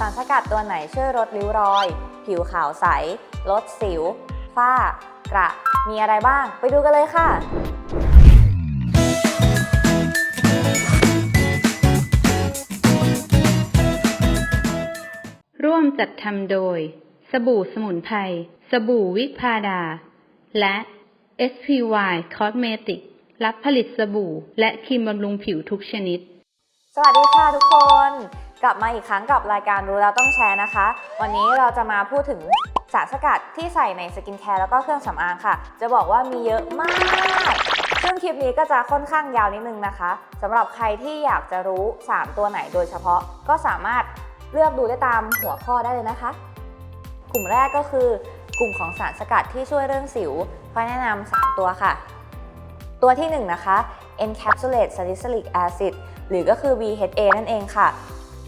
สารสกัดตัวไหนช่วยลดริ้วรอย ผิวขาวใส ลดสิว ฝ้า กระ มีอะไรบ้าง ไปดูกันเลยค่ะ ร่วมจัดทำโดย สบู่สมุนไพร สบู่วิพาดา และ SPY Cosmetic รับผลิตสบู่ และครีมบำรุงผิวทุกชนิด สวัสดีค่ะทุกคน กลับมาอีกครั้งกับรายการรู้แล้วต้องแชร์นะคะ วันนี้เราจะมาพูดถึงสารสกัดที่ใส่ในสกินแคร์แล้วก็เครื่องสำอางค่ะ จะบอกว่ามีเยอะมาก ซึ่งคลิปนี้ก็จะค่อนข้างยาวนิดนึงนะคะสำหรับใครที่อยากจะรู้ 3 ตัวไหนโดยเฉพาะ ก็สามารถเลือกดูได้ตามหัวข้อได้เลยนะคะ กลุ่มแรกก็คือกลุ่มของสารสกัดที่ช่วยเรื่องสิวพอยแนะนำ3ตัวค่ะ ตัวที่ 1 นะคะ encapsulate salicylic acid หรือก็คือ BHA นั่นเองค่ะ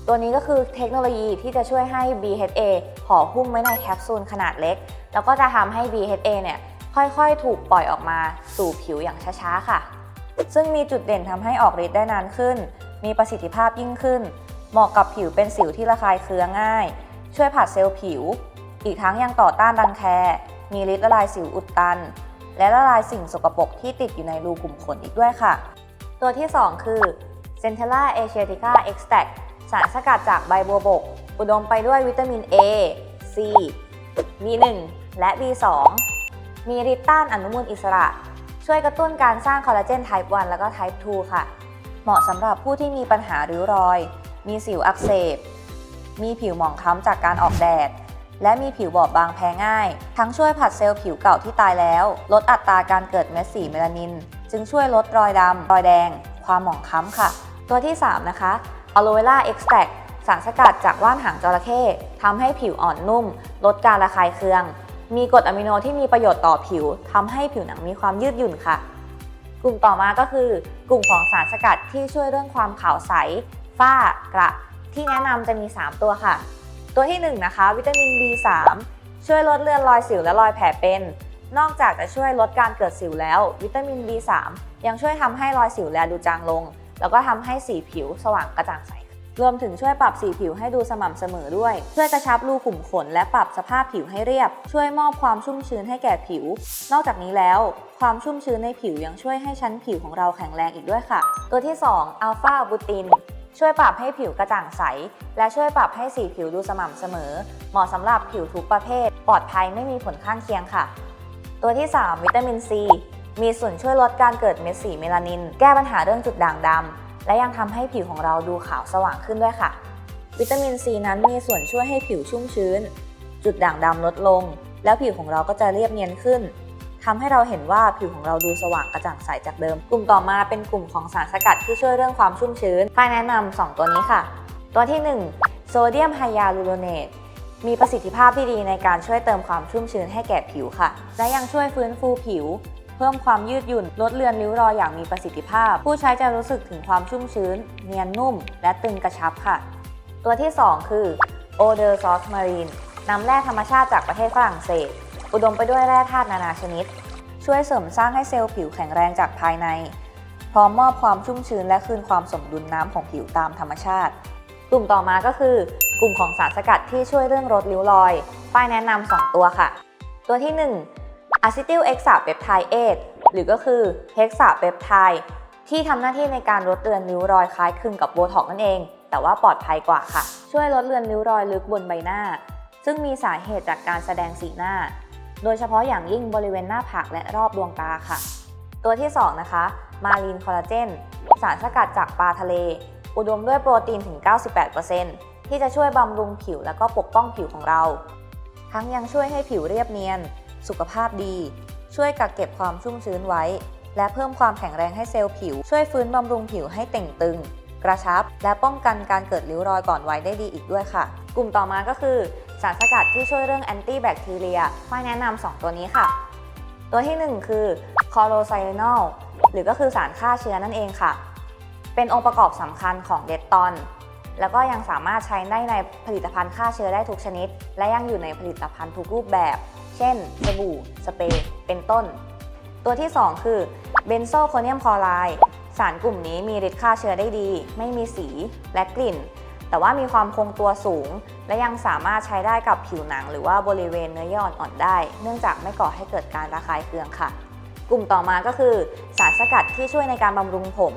ตัวนี้ก็คือเทคโนโลยีที่จะช่วยให้ BHA ห่อหุ้มไว้ในแคปซูลขนาดเล็ก แล้วก็จะทำให้ BHA เนี่ยค่อยๆ ถูกปล่อยออกมาสู่ผิวอย่างช้าๆ ค่ะ ซึ่งมีจุดเด่นทำให้ออกฤทธิ์ได้นานขึ้น มีประสิทธิภาพยิ่งขึ้น เหมาะกับผิวเป็นสิวที่ระคายเคืองง่าย ช่วยผัดเซลล์ผิว อีกทั้งยังต่อต้านรังแค มีฤทธิ์ละลายสิวอุดตัน และละลายสิ่งสกปรกที่ติดอยู่ในรูขุมขนอีกด้วยค่ะ ตัวที่ 2 คือ Centella asiatica extract สารสกัดจากใบบัวบก อุดมไปด้วยวิตามิน A C B1 และ B2 มีฤทธิ์ต้านอนุมูลอิสระ ช่วยกระตุ้นการสร้างคอลลาเจน type 1แล้วก็ type 2 ค่ะ เหมาะสำหรับผู้ที่มีปัญหาริ้วรอย มีสิวอักเสบ มีผิวหมองคล้ำจากการออกแดด และมีผิวบอบบางแพ้ง่าย ทั้งช่วยผัดเซลล์ผิวเก่าที่ตายแล้ว ลดอัตราการเกิดเม็ดสีเมลานิน จึงช่วยลดรอยดำรอยแดง ความหมองคล้ำค่ะ ตัวที่ 3 นะคะ aloe vera extract สารสกัดจากว่านหางจระเข้ทำให้ผิวอ่อนนุ่ม ลดการระคายเคือง มีกรดอะมิโนที่มีประโยชน์ต่อผิวทำให้ผิวหนังมีความยืดหยุ่นค่ะ กลุ่มต่อมาก็คือกลุ่มของสารสกัดที่ช่วยเรื่องความขาวใส ฝ้ากระ ที่แนะนำจะมี 3 ตัวค่ะ ตัวที่ 1 นะคะ วิตามิน B3 ช่วยลดเลือนรอยสิวและรอยแผลเป็น นอกจากจะช่วยลดการเกิดสิวแล้ว วิตามิน B3 ยังช่วยทำให้รอยสิวแลดูจางลง แล้วก็ทำให้สีผิวสว่างกระจ่างใสรวมถึงช่วยปรับสีผิวให้ดูสม่ำเสมอด้วย ช่วยกระชับรูขุมขนและปรับสภาพผิวให้เรียบ ช่วยมอบความชุ่มชื้นให้แก่ผิว นอกจากนี้แล้ว ความชุ่มชื้นในผิวยังช่วยให้ชั้นผิวของเราแข็งแรงอีกด้วยค่ะ ตัวที่ 2 อัลฟาบูติน ช่วยปรับให้ผิวกระจ่างใส และช่วยปรับให้สีผิวดูสม่ำเสมอ เหมาะสำหรับผิวทุกประเภท ปลอดภัยไม่มีผลข้างเคียงค่ะ ตัวที่ 3 วิตามินซี มีส่วนช่วยลดการเกิดเม็ดสีเมลานิน แก้ปัญหาเรื่องจุดด่างดำ และยังทำให้ผิวของเราดูขาวสว่างขึ้นด้วยค่ะ วิตามินซีนั้นมีส่วนช่วยให้ผิวชุ่มชื้น จุดด่างดำลดลง แล้วผิวของเราก็จะเรียบเนียนขึ้นทำให้เราเห็นว่าผิวของเราดูสว่างกระจ่างใสจากเดิม กลุ่มต่อมาเป็นกลุ่มของสารสกัดที่ช่วยเรื่องความชุ่มชื้นฝ้ายแนะนำ2ตัวนี้ค่ะ ตัวที่1โซเดียมไฮยาลูโรเนตมีประสิทธิภาพที่ดีในการช่วยเติมความชุ่มชื้นให้แก่ผิวค่ะ และยังช่วยฟื้นฟูผิว เพิ่มความยืดหยุ่น ลดเลือนริ้วรอยอย่างมีประสิทธิภาพ ผู้ใช้จะรู้สึกถึงความชุ่มชื้น เนียนนุ่ม และตึงกระชับค่ะ ตัวที่ 2 คือ o d e r s a u c e Marine นำแร่ธรรมชาติจากประเทศฝรั่งเศส อุดมไปด้วยแร่ธาตุนานาชนิด ช่วยเสริมสร้างให้เซลล์ผิวแข็งแรงจากภายใน พร้อมมอบความชุ่มชื้นและคืนความสมดุลน้ำของผิวตามธรรมชาติ กลุ่มต่อมาก็คือกลุ่มของสารสกัดที่ช่วยเรื่องลดริ้วรอย ป้ายแนะนำ2ตัวค่ะ ตัวที่ 1 อะซิติลเอ็กซาเปปไทเอทหรือก็คือเฮกซาเปปไทที่ทำหน้าที่ในการลดเลือนริ้วรอยคล้ายคลึงกับโบท็อกนั่นเอง แต่ว่าปลอดภัยกว่าค่ะ ช่วยลดเลือนริ้วรอยลึกบนใบหน้า ซึ่งมีสาเหตุจากการแสดงสีหน้า โดยเฉพาะอย่างยิ่งบริเวณหน้าผากและรอบดวงตาค่ะ ตัวที่ 2 นะคะ มารีนคอลลาเจนสารสกัดจากปลาทะเล อุดมด้วยโปรตีนถึง 98%ที่จะช่วยบำรุงผิวและก็ปกป้องผิวของเรา ทั้งยังช่วยให้ผิวเรียบเนียน สุขภาพดี ช่วยกักเก็บความชุ่มชื้นไว้ และเพิ่มความแข็งแรงให้เซลล์ผิว ช่วยฟื้นบำรุงผิวให้เต่งตึง กระชับ และป้องกันการเกิดริ้วรอยก่อนวัยได้ดีอีกด้วยค่ะ กลุ่มต่อมาก็คือ สารสกัดที่ช่วยเรื่องแอนตี้แบคทีเรียฝ้ายแนะนำ2ตัวนี้ค่ะ ตัวที่ 1 คือคอโรไซเนอลหรือก็คือสารฆ่าเชื้อนั่นเองค่ะ เป็นองค์ประกอบสำคัญของเดตตอนแล้วก็ยังสามารถใช้ได้ในผลิตภัณฑ์ฆ่าเชื้อได้ทุกชนิด และยังอยู่ในผลิตภัณฑ์ทุกรูปแบบ เช่น สบู่ สเปรย์ เป็นต้น ตัวที่ 2 คือเบนโซโคเนียมคลอไรด์สารกลุ่มนี้มีฤทธิ์ฆ่าเชื้อได้ดี ไม่มีสีและกลิ่น แต่ว่ามีความคงตัวสูง และยังสามารถใช้ได้กับผิวหนัง หรือว่าบริเวณเนื้อเยื่ออ่อนๆได้ เนื่องจากไม่ก่อให้เกิดการระคายเคืองค่ะ กลุ่มต่อมาก็คือ สารสกัดที่ช่วยในการบำรุงผม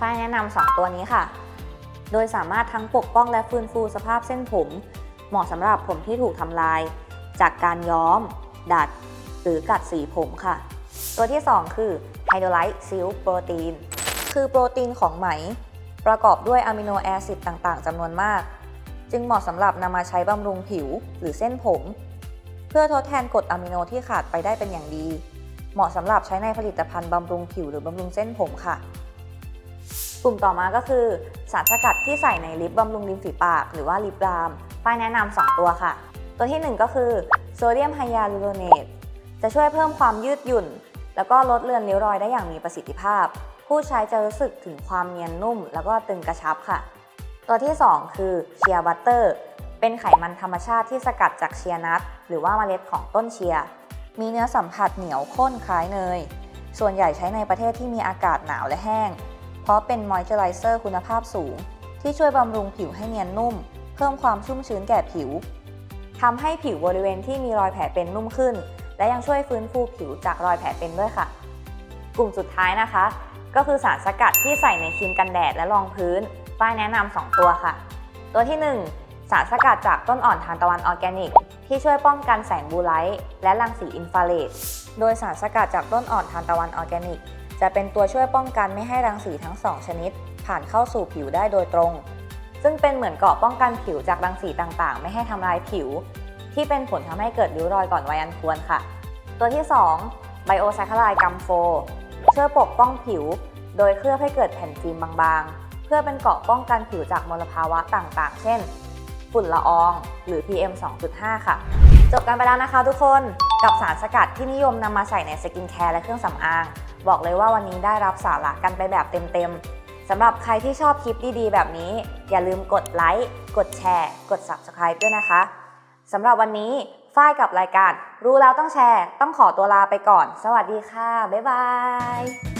ฝ้ายแนะนำสองตัวนี้ค่ะ โดยสามารถทั้งปกป้องและฟื้นฟูสภาพเส้นผม เหมาะสำหรับผมที่ถูกทำลาย จากการย้อม ดัด หรือกัดสีผมค่ะ ตัวที่ 2 คือ Hydrolyte Silk Protein คือโปรตีนของไหม ประกอบด้วยอะมิโนแอซิดต่างๆจำนวนมาก จึงเหมาะสำหรับนำมาใช้บำรุงผิวหรือเส้นผม เพื่อทดแทนกรดอะมิโนที่ขาดไปได้เป็นอย่างดี เหมาะสำหรับใช้ในผลิตภัณฑ์บำรุงผิวหรือบำรุงเส้นผมค่ะ กลุ่มต่อมาก็คือ สารสกัดที่ใส่ในลิปบำรุงริมฝีปาก หรือว่าลิปบาล์มฝ้ายแนะนำ2ตัวค่ะ ตัวที่ 1 ก็คือโซเดียมไฮยาลูโรเนตจะช่วยเพิ่มความยืดหยุ่น แล้วก็ลดเลือนริ้วรอยได้อย่างมีประสิทธิภาพ ผู้ใช้จะรู้สึกถึงความเนียนนุ่ม แล้วก็ตึงกระชับค่ะ ตัวที่ 2 คือเชียร์บัตเตอร์เป็นไขมันธรรมชาติที่สกัดจากเชียร์นัทหรือว่าเมล็ดของต้นเชียร์มีเนื้อสัมผัสเหนียวข้นคล้ายเนย ส่วนใหญ่ใช้ในประเทศที่มีอากาศหนาวและแห้ง เพราะเป็นมอยเจอไรเซอร์คุณภาพสูง ที่ช่วยบำรุงผิวให้เนียนนุ่ม เพิ่มความชุ่มชื้นแก่ผิว ทำให้ผิวบริเวณที่มีรอยแผลเป็นนุ่มขึ้น และยังช่วยฟื้นฟูผิวจากรอยแผลเป็นด้วยค่ะ กลุ่มสุดท้ายนะคะ ก็คือสารสกัดที่ใส่ในครีมกันแดดและรองพื้นฝ้ายแนะนำ2ตัวค่ะ ตัวที่ 1 สารสกัดจากต้นอ่อนทานตะวันออร์แกนิก ที่ช่วยป้องกันแสงบูไลท์และรังสีอินฟราเรดโดยสารสกัดจากต้นอ่อนทานตะวันออร์แกนิก จะเป็นตัวช่วยป้องกันไม่ให้รังสีทั้ง 2 ชนิด ผ่านเข้าสู่ผิวได้โดยตรง ซึ่งเป็นเหมือนเกราะป้องกันผิวจากรังสีต่างๆ ไม่ให้ทำลายผิว ที่เป็นผลทำให้เกิดริ้วรอยก่อนวัยอันควรค่ะ ตัวที่2ไบโอไซคลายกัมโฟช่วยปกป้องผิว โดยเคลือบให้เกิดแผ่นฟิล์มบางๆ เพื่อเป็นเกราะป้องกันผิวจากมลภาวะต่างๆ เช่น ฝุ่นละอองหรือ PM 2.5 ค่ะ จบกันไปแล้วนะคะทุกคนกับสารสกัดที่นิยมนำมาใส่ในสกินแคร์และเครื่องสำอาง บอกเลยว่าวันนี้ได้รับสาระกันไปแบบเต็มๆ สำหรับใครที่ชอบคลิปดีๆ แบบนี้ อย่าลืมกดไลค์ กดแชร์ กด Subscribe ด้วยนะคะสำหรับวันนี้ฝ้ายกับรายการ รู้แล้วต้องแชร์ ต้องขอตัวลาไปก่อน สวัสดีค่ะ บ๊ายบาย